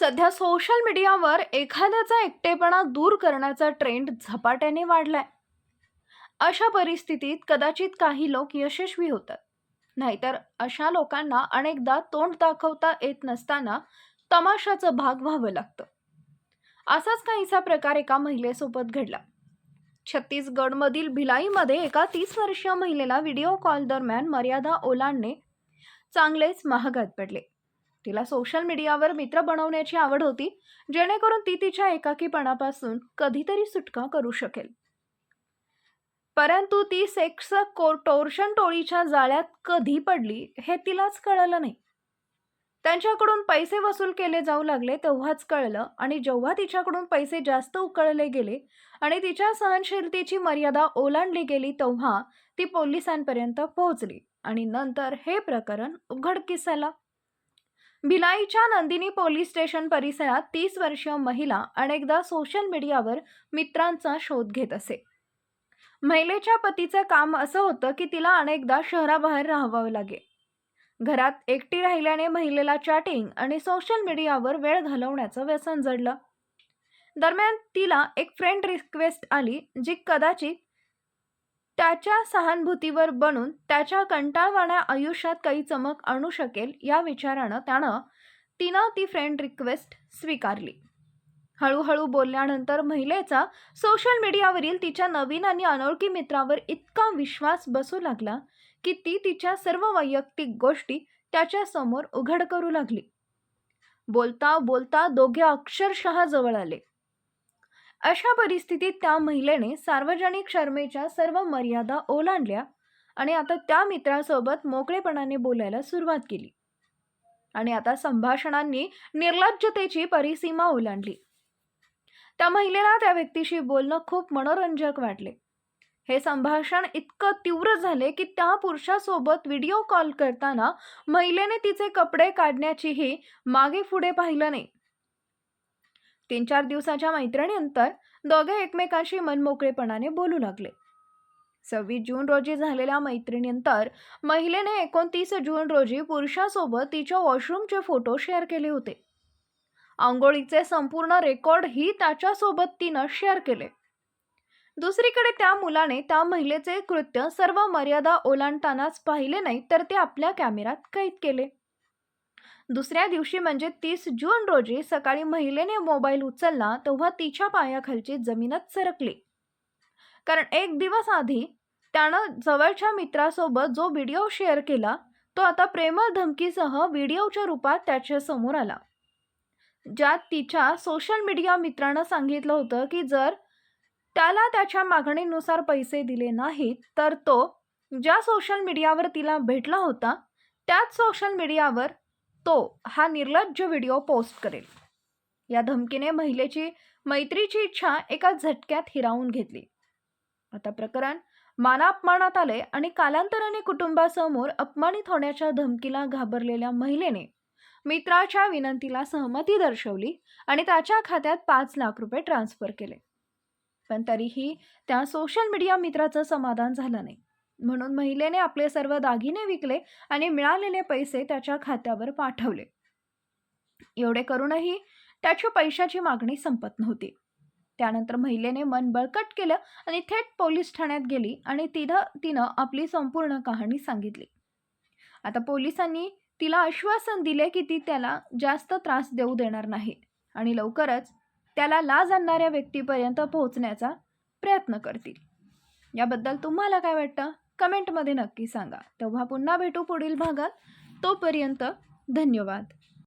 सध्या सोशल मीडियावर एखाद्याचा एकटेपणा दूर करण्याचा ट्रेंड झपाट्याने वाढलाय. अशा परिस्थितीत कदाचित काही लोक यशस्वी होतात. नाहीतर अशा लोकांना अनेकदा तोंड दाखवता येत नसताना तमाशाचं भाग व्हावं लागतं. असाच काहीसा प्रकार एका महिलेसोबत घडला. छत्तीसगडमधील भिलाईमध्ये एका तीस वर्षीय महिलेला व्हिडिओ कॉल दरम्यान मर्यादा ओलांडणे चांगलेच महागात पडले. तिला सोशल मीडियावर मित्र बनवण्याची आवड होती जेणेकरून ती तिच्या एकाकीपणापासून कधीतरी सुटका करू शकेल. परंतु ती सेक्स को टोर्शन टोळीच्या जाळ्यात कधी पडली हे तिलाच कळलं नाही. त्यांच्याकडून पैसे वसूल केले जाऊ लागले तेव्हाच कळलं आणि जेव्हा तिच्याकडून पैसे जास्त उकळले गेले आणि तिच्या सहनशीलतेची मर्यादा ओलांडली गेली तेव्हा ती पोलिसांपर्यंत पोहोचली आणि नंतर हे प्रकरण उघडकीस आलं. भिलाईच्या नंदिनी पोलीस स्टेशन परिसरात तीस वर्षीय महिला अनेकदा सोशल मीडियावर मित्रांचा शोध घेत असे. महिलेच्या पतीचं काम असं होतं की तिला अनेकदा शहराबाहेर राहावं लागे. घरात एकटी राहिल्याने महिलेला चॅटिंग आणि सोशल मीडियावर वेळ घालवण्याचं व्यसन जडलं. दरम्यान तिला एक फ्रेंड रिक्वेस्ट आली जी कदाचित त्याच्या सहानुभूतीवर बनून त्याच्या कंटाळवाण्या आयुष्यात काही चमक आणू शकेल या विचारानं त्यानं तिनं ती फ्रेंड रिक्वेस्ट स्वीकारली. हळूहळू बोलल्यानंतर महिलेचा सोशल मीडियावरील तिच्या नवीन आणि अनोळखी मित्रावर इतका विश्वास बसू लागला की ती तिच्या सर्व वैयक्तिक गोष्टी त्याच्यासमोर उघड करू लागली. बोलता बोलता दोघे अक्षरशः जवळ आले. अशा परिस्थितीत त्या महिलेने सार्वजनिक शर्मेच्या सर्व मर्यादा ओलांडल्या आणि आता त्या मित्रासोबत मोकळेपणाने बोलायला सुरुवात केली. आणि आता संभाषणांनी निर्लज्जतेची परिसीमा ओलांडली. त्या महिलेला त्या व्यक्तीशी बोलणं खूप मनोरंजक वाटले. हे संभाषण इतकं तीव्र झाले की त्या पुरुषासोबत व्हिडिओ कॉल करताना महिलेने तिचे कपडे काढण्याचीही मागे पुढे पाहिलं नाही. तीन चार दिवसाच्या मैत्रिणीनंतर दोघे एकमेकांशी मनमोकळेपणाने बोलू लागले. सव्वीस जून रोजी झालेल्या मैत्रिणीनंतर महिलेने एकोणतीस जून रोजी पुरुषासोबत तिच्या वॉशरूमचे फोटो शेअर केले होते. आंघोळीचे संपूर्ण रेकॉर्डही त्याच्यासोबत तिनं शेअर केले. दुसरीकडे त्या मुलाने त्या महिलेचे कृत्य सर्व मर्यादा ओलांडतानाच पाहिले नाही तर ते आपल्या कॅमेऱ्यात कैद केले. दुसऱ्या दिवशी म्हणजे तीस जून रोजी सकाळी महिलेने मोबाईल उचलला तेव्हा तिच्या पायाखालची जमीनच सरकली. कारण एक दिवस आधी त्यानं जवळच्या मित्रासोबत जो व्हिडिओ शेअर केला तो आता प्रेमळ धमकीसह व्हिडिओच्या रूपात त्याच्यासमोर आला. ज्यात तिच्या सोशल मीडिया मित्रानं सांगितलं होतं की जर त्याला त्याच्या मागणीनुसार पैसे दिले नाहीत तर तो ज्या सोशल मीडियावर तिला भेटला होता त्याच सोशल मीडियावर तो हा निर्लज्ज व्हिडिओ पोस्ट करेल. या धमकीने महिलेची मैत्रीची इच्छा एका झटक्यात हिरावून घेतली. आता प्रकरण मानापमानात आले आणि कालांतराने कुटुंबासमोर अपमानित होण्याच्या धमकीला घाबरलेल्या महिलेने मित्राच्या विनंतीला सहमती दर्शवली आणि त्याच्या खात्यात पाच लाख रुपये ट्रान्स्फर केले. पण तरीही त्या सोशल मीडिया मित्राचं समाधान झालं नाही. म्हणून महिलेने आपले सर्व दागिने विकले आणि मिळालेले पैसे त्याच्या खात्यावर पाठवले. एवढे करूनही त्याच्या पैशाची मागणी संपत नव्हती. त्यानंतर महिलेने मन बळकट केलं आणि थेट पोलीस ठाण्यात गेली आणि तिथं तिनं आपली संपूर्ण कहाणी सांगितली. आता पोलिसांनी तिला आश्वासन दिले की ती त्याला जास्त त्रास देऊ देणार नाही आणि लवकरच त्याला लाज आणणाऱ्या व्यक्तीपर्यंत पोहोचण्याचा प्रयत्न करतील. याबद्दल तुम्हाला काय वाटतं? कमेंटमध्ये नक्की सांगा. तेव्हा पुन्हा भेटू पुढील भागात. तोपर्यंत धन्यवाद.